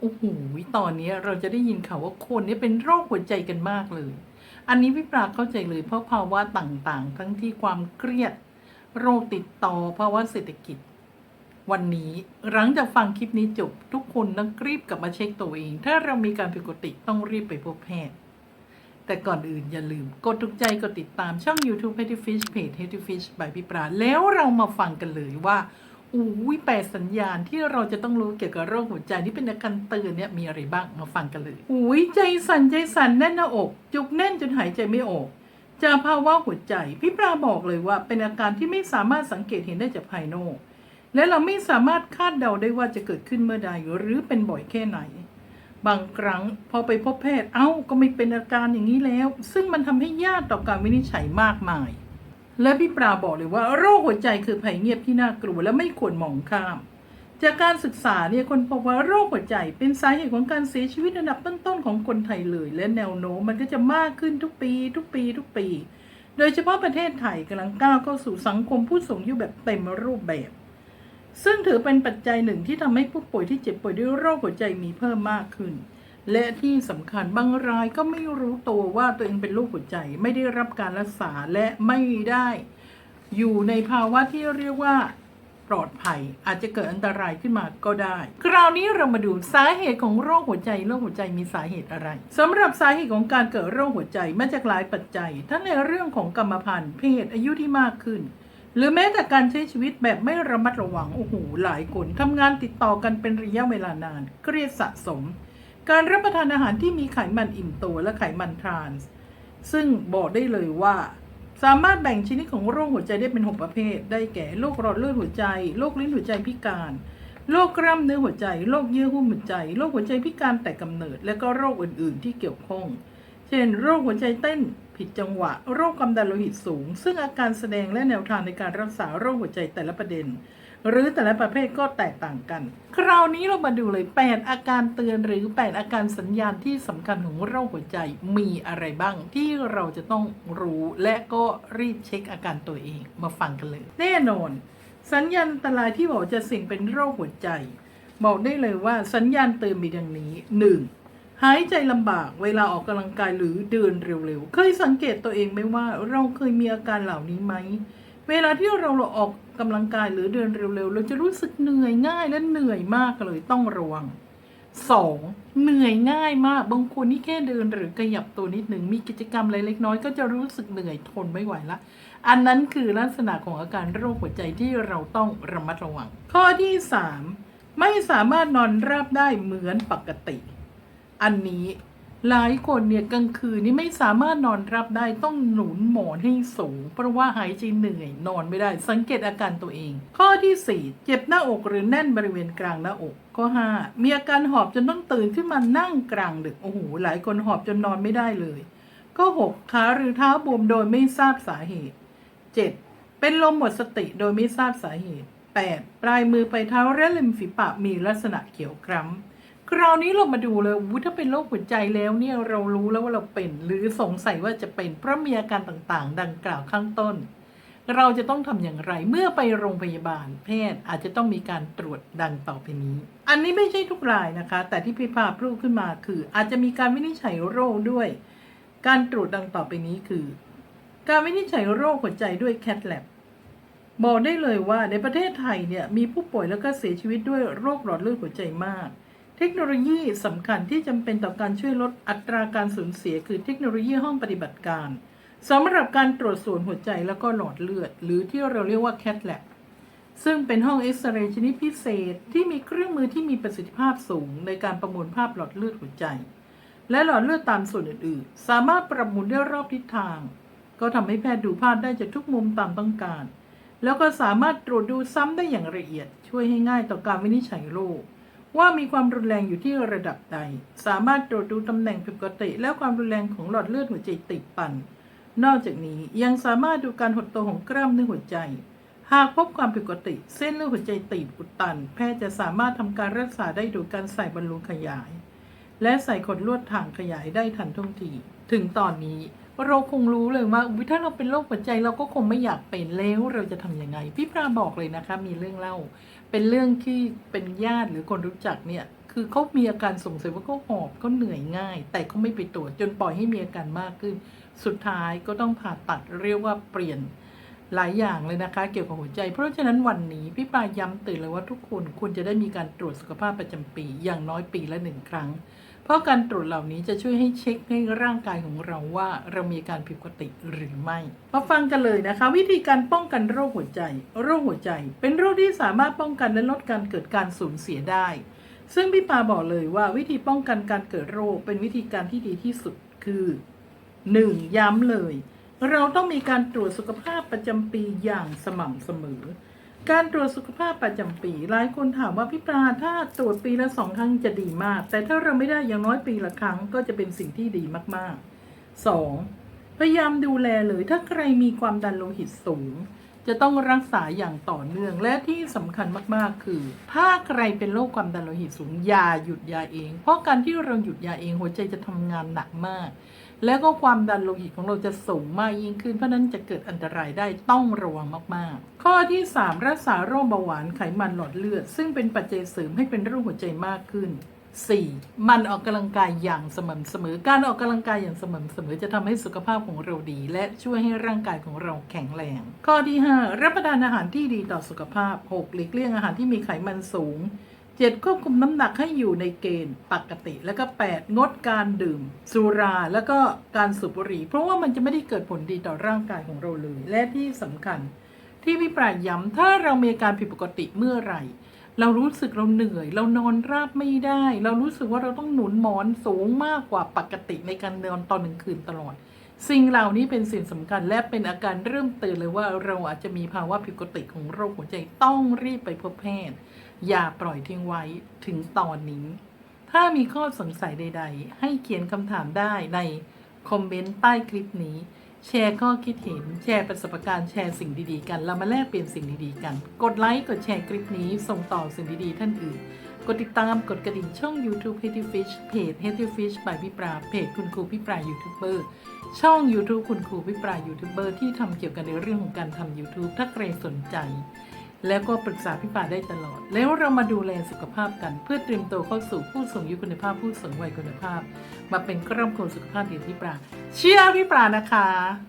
โอ้โหตอนนี้เราจะได้ยินข่าวว่าคนนี่ยเป็นโรคหัวใจกันมากเลย อันนี้พี่ปราเข้าใจเลยเพราะภาวะต่างๆ ทั้งที่ความเครียด โรคติดต่อภาวะเศรษฐกิจ วันนี้หลังจากฟังคลิปนี้จบ ทุกคนต้องรีบกลับมาเช็คตัวเอง ถ้าเรามีการผิดปกติต้องรีบไปพบแพทย์ แต่ก่อนอื่นอย่าลืม กดถูกใจกดติดตามช่อง YouTube Healthy Fish Page Healthy Fish by พี่ปราแล้วเรามาฟังกันเลยว่า อุ้ยแปดสัญญาณที่เราจะต้องรู้เกี่ยวกับโรคหัวใจที่เป็นอาการเตือนเนี่ยมีอะไรบ้างมาฟังกันเลยอุ้ยใจสั่นใจสั่นแน่นหน้าอก จุกแน่นจนหายใจไม่ออกจากภาวะหัวใจพี่ปราบอกเลยว่าเป็นอาการที่ไม่สามารถสังเกตเห็นได้จากภายนอก และเราไม่สามารถคาดเดาได้ว่าจะเกิดขึ้นเมื่อใดหรือเป็นบ่อยแค่ไหน บางครั้งพอไปพบแพทย์เอ้าก็ไม่เป็นอาการอย่างนี้แล้ว ซึ่งมันทำให้ยากต่อการวินิจฉัยมากมาย และพี่ปราบอกเลยว่าโรคหัวใจคือภัยเงียบที่น่ากลัวและไม่ควรมองข้าม จากการศึกษาเนี่ยคนพบว่าโรคหัวใจเป็นสาเหตุของการเสียชีวิตอันดับต้นๆของคนไทยเลย และแนวโน้มมันก็จะมากขึ้นทุกปี ทุกปี ทุกปี โดยเฉพาะประเทศไทยกำลังก้าวเข้าสู่สังคมผู้สูงอายุแบบเต็มรูปแบบ ซึ่งถือเป็นปัจจัยหนึ่งที่ทำให้ผู้ป่วยที่เจ็บป่วยด้วยโรคหัวใจมีเพิ่มมากขึ้น และที่สำคัญบางรายก็ไม่รู้ตัวว่าตัวเองเป็นโรคหัวใจ ไม่ได้รับการรักษาและไม่ได้ อยู่ในภาวะที่เรียกว่าปลอดภัยอาจจะเกิดอันตรายขึ้นมาก็ได้ คราวนี้เรามาดูสาเหตุของโรคหัวใจโรคหัวใจมีสาเหตุอะไรสำหรับสาเหตุของการเกิดโรคหัวใจมาจากหลายปัจจัย ทั้งในเรื่องของกรรมพันธุ์เพศอายุที่มากขึ้น หรือแม้แต่การใช้ชีวิตแบบไม่ระมัดระวังโอ้โหหลายคนทำงานติดต่อกันเป็นระยะเวลานาน เครียดสะสม การรับประทานอาหารที่มีไขมันอิ่มตัวและไขมันทรานส์ซึ่งบอกได้เลยว่า สามารถแบ่งชนิดของโรคหัวใจได้เป็น 6 ประเภท ได้แก่โรคหลอดเลือดหัวใจโรคลิ้นหัวใจพิการโรคกล้ามเนื้อหัวใจโรคเยื่อหุ้มหัวใจโรคหัวใจพิการแต่กำเนิด และก็โรคอื่น ๆ ที่เกี่ยวข้อง เช่น โรคหัวใจเต้นผิดจังหวะ โรคความดันโลหิตสูง ซึ่งอาการแสดงและแนวทางในการรักษาโรคหัวใจแต่ละประเด็น หรือแต่ละประเภทก็แตกต่างกัน คราวนี้เรามาดูเลย 8 อาการเตือนหรือ 8 อาการสัญญาณที่สำคัญของโรคหัวใจมีอะไรบ้างที่เราจะต้องรู้และก็รีบเช็คอาการตัวเองมาฟังกันเลย แน่นอน สัญญาณอันตรายที่บอกจะเสี่ยงเป็นโรคหัวใจ บอกได้เลยว่าสัญญาณเตือนมีดังนี้ 1. หายใจลำบากเวลาออกกำลังกายหรือเดินเร็วๆ เคยสังเกตตัวเองไหมว่าเราเคยมีอาการเหล่านี้ไหม เวลาที่เราออกกำลังกายหรือเดินเร็วๆ เราจะรู้สึกเหนื่อยง่ายและเหนื่อยมากเลยต้องระวัง 2. เหนื่อยง่ายมากบางคนนี่แค่เดินหรือขยับตัวนิดหนึ่งมีกิจกรรมอะไรเล็กน้อยก็จะรู้สึกเหนื่อยทนไม่ไหวละ อันนั้นคือลักษณะของอาการโรคหัวใจที่เราต้องระมัดระวัง ข้อที่ 3 ไม่สามารถนอนราบได้เหมือนปกติ อันนี้หลายคนเนี่ยกลางคืนนี่ไม่สามารถนอนรับได้ต้องหนุนหมอนให้สูง เพราะว่าหายใจเหนื่อย นอนไม่ได้สังเกตอาการตัวเอง ข้อที่ 4 เจ็บหน้าอกหรือแน่นบริเวณกลางหน้าอกข้อ5มีอาการหอบจนต้องตื่นขึ้นมานั่งกลางดึกโอ้โหหลายคนหอบจนนอนไม่ได้เลยข้อ6ขาหรือเท้าบวมโดยไม่ทราบสาเหตุ 7. เป็นลมหมดสติโดยไม่ทราบสาเหตุ 8. ปลายมือไปเท้าและริมฝีปากมีลักษณะเขียวคล้ำ คราวนี้เรามาดูเลยวูถ้าเป็นโรคหัวใจแล้วเนี่ยเรารู้แล้วว่าเราเป็น หรือสงสัยว่าจะเป็นเพราะมีอาการต่างๆ ดังกล่าวข้างต้น เราจะต้องทำอย่างไรเมื่อไปโรงพยาบาล แพทย์อาจจะต้องมีการตรวจดังต่อไปนี้ อันนี้ไม่ใช่ทุกรายนะคะ แต่ที่พี่ภาพรูปขึ้นมาคือ อาจจะมีการวินิจฉัยโรคด้วย การตรวจดังต่อไปนี้คือ การวินิจฉัยโรคหัวใจด้วย CAT lab บอกได้เลยว่าในประเทศไทยเนี่ยมีผู้ป่วยแล้วก็เสียชีวิตด้วยโรคหลอดเลือดหัวใจมาก เทคโนโลยีสำคัญที่จำเป็นต่อการช่วยลดอัตราการสูญเสีย คือเทคโนโลยีห้องปฏิบัติการสำหรับการตรวจส่วนหัวใจแล้วก็หลอดเลือด หรือที่เราเรียกว่า CAT lab ซึ่งเป็นห้องเอ็กซเรย์ชนิดพิเศษที่มีเครื่องมือที่มีประสิทธิภาพสูง ในการประมวลภาพหลอดเลือดหัวใจ และหลอดเลือดตามส่วนอื่นๆ สามารถประมวลได้รอบทิศทาง ก็ทำให้แพทย์ดูภาพได้จากทุกมุมตามต้องการ แล้วก็สามารถตรวจดูซ้ำได้อย่างละเอียด ช่วยให้ง่ายต่อการวินิจฉัยโรค ว่ามีความรุนแรงอยู่ที่ระดับใด สามารถตรวจดูตำแหน่งผิดปกติ และความรุนแรงของหลอดเลือดหัวใจตีบตันนอกจากนี้ยังสามารถดูการหดตัวของกล้ามเนื้อหัวใจ หากพบความผิดปกติ เส้นเลือดหัวใจตีบอุดตัน แพทย์จะสามารถทำการรักษาได้โดยการใส่บอลลูนขยาย และใส่ขดลวดถ่างขยายได้ทันท่วงที ถึงตอนนี้เราคงรู้เลยว่าถ้าเราเป็นโรคหัวใจเราก็คงไม่อยากเป็นแล้วเราจะทำยังไง พี่ปราบอกเลยนะคะมีเรื่องเล่า เป็นเรื่องที่เป็นญาติหรือคนรู้จักเนี่ย คือเขามีอาการสงสัยว่าเขาหอบเขาเหนื่อยง่าย แต่เขาไม่ไปตรวจจนปล่อยให้มีอาการมากขึ้น สุดท้ายก็ต้องผ่าตัดเรียกว่าเปลี่ยน หลายอย่างเลยนะคะ เกี่ยวกับหัวใจ เพราะฉะนั้นวันนี้พี่ปาย้ำเตื่นเลยว่าทุกคนควรจะได้มีการตรวจสุขภาพประจำปีอย่างน้อยปีละหนึ่งครั้ง เพราะการตรวจเหล่านี้จะช่วยให้เช็คให้ร่างกายของเราว่าเรามีการผิดปกติหรือไม่ มาฟังกันเลยนะคะ วิธีการป้องกันโรคหัวใจ โรคหัวใจ เป็นโรคที่สามารถป้องกันและลดการเกิดการสูญเสียได้ ซึ่งพี่ปาบอกเลยว่าวิธีป้องกันการเกิดโรคเป็นวิธีการที่ดีที่สุดคือ 1. ย้ำเลย เราต้องมีการตรวจสุขภาพประจำปีอย่างสม่ำเสมอ การตรวจสุขภาพประจำปี หลายคนถามว่าพี่ปลาถ้าตรวจปีละสองครั้งจะดีมาก แต่ถ้าเราไม่ได้อย่างน้อยปีละครั้งก็จะเป็นสิ่งที่ดีมากๆ 2. พยายามดูแลเลยถ้าใครมีความดันโลหิตสูง จะต้องรักษาอย่างต่อเนื่องและที่สำคัญมากๆ คือ ถ้าใครเป็นโรคความดันโลหิตสูงอย่าหยุดยาเอง เพราะการที่เราหยุดยาเองหัวใจจะทำงานหนักมาก แล้วก็ความดันโลหิตของเราจะสูงมากยิ่งขึ้น เพราะนั้นจะเกิดอันตรายได้ต้องระวังมากๆ ข้อที่ 3 รักษาโรคเบาหวานไขมันหลอดเลือด ซึ่งเป็นปัจจัยเสริมให้เป็นโรคหัวใจมากขึ้น 4. มันออกกำลังกายอย่างสม่ำเสมอ การออกกำลังกายอย่างสม่ำเสมอจะทำให้สุขภาพของเราดี และช่วยให้ร่างกายของเราแข็งแรง ข้อที่ 5 รับประทานอาหารที่ดีต่อสุขภาพ 6. หลีกเลี่ยงอาหารที่มีไขมันสูง 7. ควบคุมน้ำหนักให้อยู่ในเกณฑ์ปกติ แล้วก็ 8. งดการดื่ม สุราแล้วก็การสูบบุหรี่ เพราะว่ามันจะไม่ได้เกิดผลดีต่อร่างกายของเราเลย และที่สำคัญ ที่พี่ปรายย้ำถ้าเรามีอาการผิดปกติเมื่อไหร่ เรารู้สึกเราเหนื่อย เรานอนราบไม่ได้ เรารู้สึกว่าเราต้องหนุนหมอนสูงมากกว่าปกติในการนอนตอนหนึ่งคืนตลอด สิ่งเหล่านี้เป็นสิ่งสำคัญและเป็นอาการเริ่มตือนเลยว่าเราอาจจะมีภาวะผิดปกติของโรคหัวใจต้องรีบไปพบแพทย์ อย่าปล่อยทิ้งไว้ถึงตอนนี้ ถ้ามีข้อสงสัยใด ๆ ให้เขียนคำถามได้ในคอมเมนต์ใต้คลิปนี้ แชร์ข้อคิดเห็น แชร์ประสบการณ์แชร์สิ่งดีๆกัน เรามาแลกเปลี่ยนสิ่งดีๆกัน กดไลค์กดแชร์คลิปนี้ส่งต่อสิ่งดีๆท่านอื่นกดติดตามกดกระดิ่งช่อง YouTube Healthy Fish เพจ Healthy Fish by พี่ปราเพจคุณครูพี่ปรายูทูบเบอร์ ช่อง YouTube คุณครูพี่ปรายูทูบเบอร์ที่ทำเกี่ยวกับในเรื่องของการทำ YouTube ถ้าใครสนใจ แล้วก็ปรึกษาพี่ปาได้ตลอด แล้วเรามาดูแลสุขภาพกัน เพื่อเตรียมตัวเข้าสู่ผู้สูงอายุคุณภาพผู้สูงวัยคุณภาพ มาเป็นครอบครัวสุขภาพดีที่ปราเชื่อพี่ปรานะคะ